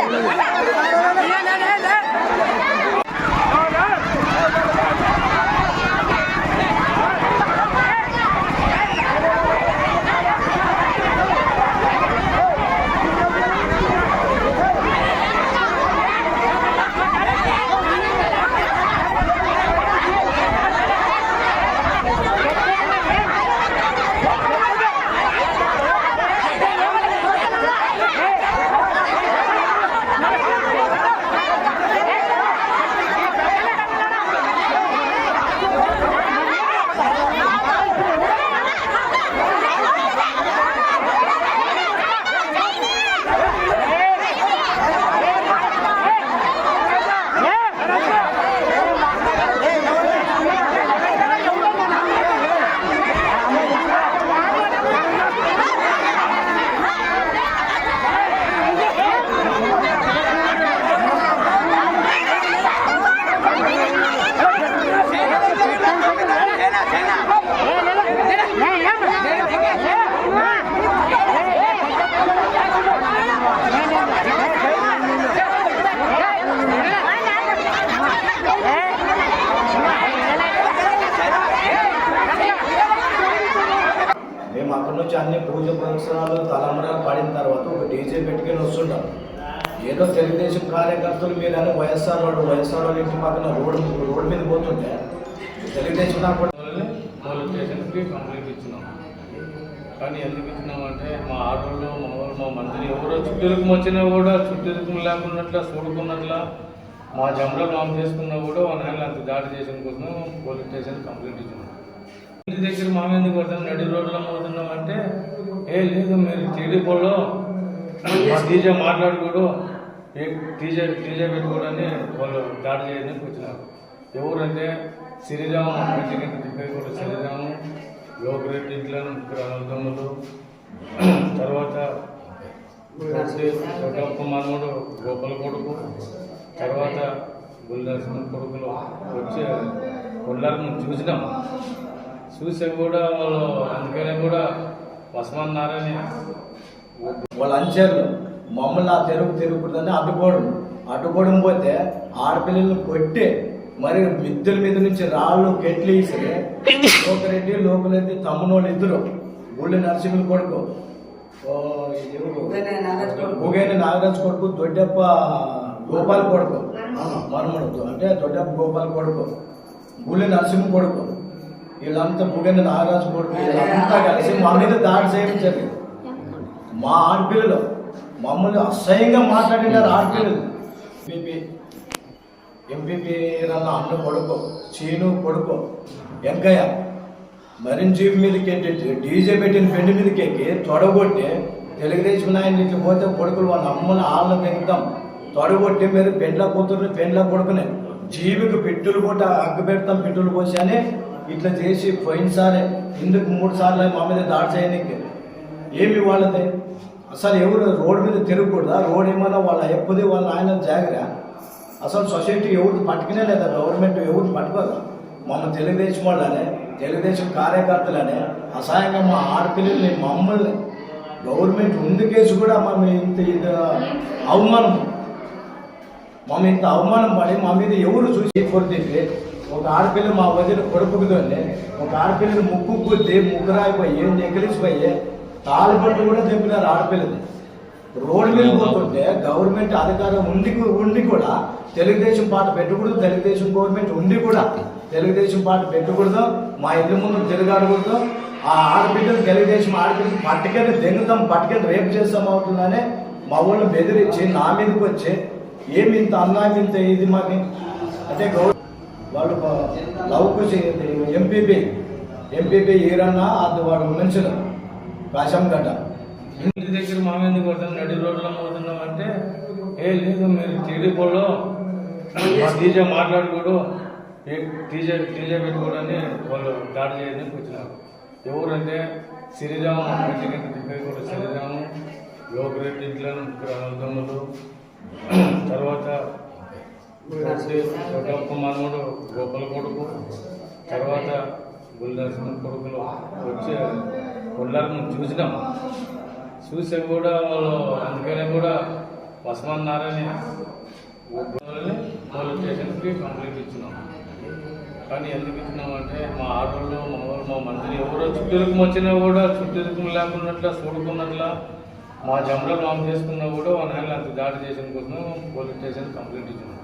Come on. Telugu Desam కార్యకర్తలు మీరు అని వైఎస్ఆర్ వాడు వైఎస్ఆర్ వాళ్ళ ఇంటి పక్కన రోడ్డు రోడ్డు మీద పోతుంటే తెలుగుదేశం నాకు పోలీస్ స్టేషన్కి కంప్లైంట్ ఇచ్చినాం. కానీ ఎందుకు ఇచ్చినామంటే మా ఆటోలో మా వాళ్ళు మా మంత్రి ఎవరో చుట్టూరుకు వచ్చినా కూడా చుట్టూరుకు లేకున్నట్ల చూడుకున్నట్ల మా జంలో నామ్ చేసుకున్నా కూడా వన్ నెల అంత దాడి చేసిన కోసం పోలీస్ స్టేషన్ కంప్లైంట్ ఇచ్చినాం. ఇంటి దగ్గర మామ ఎందుకు కొడతాం నడి రోడ్లో పోతున్నాం అంటే ఏ లేదు మీరు టీడీపీలో మా డీజే మాట్లాడుకోడు టీజే టీజే పెట్టుకోడని వాళ్ళు దాడి చేయడానికి వచ్చినారు. ఎవరంటే శ్రీరాము ఇంటికి కూడా శ్రీరాము లోకరెడ్డి ఇంట్లో గ్రామదమ్ములు తర్వాత గొప్ప మనముడు గోపాల కొడుకు. తర్వాత గుల్దర్శన కొడుకులు వచ్చి కొల్లాలను చూసినాం. చూసే కూడా వాళ్ళు అందుకనే కూడా వసమన్నారని వాళ్ళ అంచారు. మమ్మల్ని ఆ తెరుగు తిరుగుతుందని అడ్డుకోవడం. అడ్డుకోవడం పోతే ఆడపిల్లల్ని కొట్టి మరి మిద్దెల మీద నుంచి రాళ్ళు గెట్లు వేసి లోకరెడ్డి లోకరెడ్డి తమ్మునోళ్ళు ఇద్దరు. గుళ్ళి నరసింహుల కొడుకు? ఉగేని నాగరాజు కొడుకు. దొడ్డప్ప గోపాల్ కొడుకు. మనముడు. అంటే దొడ్డప్ప గోపాల్ కొడుకు. గుళ్ళి నరసింహ కొడుకు. వీళ్ళంతా బుగని నాగరాజు కొడుకు. వీళ్ళంతా కలిసి మా మీద దాడి జరిగింది మా ఆడపిల్లలు మమ్మల్ని అసహ్యంగా మాట్లాడినారు ఆడపిల్లలు ఎంపీపీ ఎంపీపీ రన్న అన్న కొడుకు చీను కొడుకు వెంకయ్య మరింజీవి మీదకి డీజే పెట్టిన పెండి మీదకి ఎక్కి తొడగొట్టి తెలుగుదేశం నాయన ఇట్లా పోతే కొడుకులు వాళ్ళ అమ్మని ఆళ్ళని తెగుతాం తొడగొట్టి మీరు పెండ్ల కూతురుని పెండ్ల కొడుకునే జీవికి పిట్టులు పూట అగ్గు పెడతాం పిట్టులు పోసి అని ఇట్లా చేసి పోయినసారే ఇందుకు మూడు సార్లు మా మీద దాడి చేయడానికి ఏమి వాళ్ళది? అసలు ఎవరు రోడ్డు మీద తిరగకూడదా? రోడ్ ఏమైనా వాళ్ళ ఎప్పుది వాళ్ళ ఆయన జాగ్రత్త అసలు సొసైటీ ఎవరు పట్టుకునే లేదా? గవర్నమెంట్ ఎవరు పట్టుకోదు. మమ్మల్ని తెలుగుదేశం వాళ్ళనే తెలుగుదేశం కార్యకర్తలనే అసహాయంగా మా ఆడపిల్లల్ని మమ్మల్ని గవర్నమెంట్ ఉంది కేసు కూడా మమ్మల్ని ఇంత ఇది అవమానం. మమ్మల్ని ఇంత అవమానం పడి మా మీద ఎవరు చూసి కొడుతుంది ఒక ఆడపిల్ల మా వదిన కొడుకుతోనే ఒక ఆడపిల్లని ముక్కు కొద్ది ముగ్గురాయిపోయి నెగిలిసిపోయి తాలిపట్టు కూడా తెంపినారు ఆడపిల్లది. రోడ్డు మీద పోతుంటే గవర్నమెంట్ అధికారం ఉండి ఉండి కూడా తెలుగుదేశం పాట పెట్టకూడదు తెలుగుదేశం గవర్నమెంట్ ఉండి కూడా తెలుగుదేశం పాట పెట్టకూడదు మా ఇల్లు ముందు తిరగాడకూడదు ఆ ఆడబిడ్డలు తెలుగుదేశం ఆడబిడ్డలు పట్టుకెళ్ళి దెంగుతాం పట్టుకెళ్ళి రేపు చేస్తాం అవుతుందనే మా వాళ్ళు బెదిరించి నా మీదకి వచ్చి ఏమి ఇంత అన్యాయం ఇంత ఇది మాకి అంటే గౌ- వాళ్ళు లవ్కు ఎంపీపీ ఎంపీపీ ఈరన్నా అది వాడు మనుషులు. కాశం ఇంటి దగ్గర మా మీద కొడతాం నడి రోడ్లో పోతున్నాం అంటే ఏ లేదు మీరు టీడీపీలో మా టీజే మాట్లాడకూడదు ఏ టీజే టీజే పెట్టుకోడని వాళ్ళు దాడి చేయడానికి వచ్చినారు ఎవరంటే శ్రీరాము కూడా శ్రీరాము లోకరెడ్డి ఇంట్లో దొంగలు తర్వాత గొప్ప మనవడు గోపాల కొడుకు. తర్వాత గుల్దర్శనం కొడుకులు వచ్చి కొల్లాలను చూసినాం. చూసే కూడా వాళ్ళు అందుకనే కూడా వసమన్నారని పోలీస్ స్టేషన్కి కంప్లైంట్ ఇచ్చినాం. కానీ ఎందుకు ఇచ్చినాం అంటే మా ఆటోళ్ళు మా వాళ్ళు మా మంత్రి ఎవరో చుట్టూరుకు వచ్చినా కూడా చుట్టూరుకు లేకున్నట్ల చూడుకున్నట్ల మా జంలో లాంగ్ చేసుకున్నా కూడా వాళ్ళ అంత దాడి చేసిన కోసం పోలీస్ స్టేషన్ కంప్లైంట్ ఇచ్చినాం.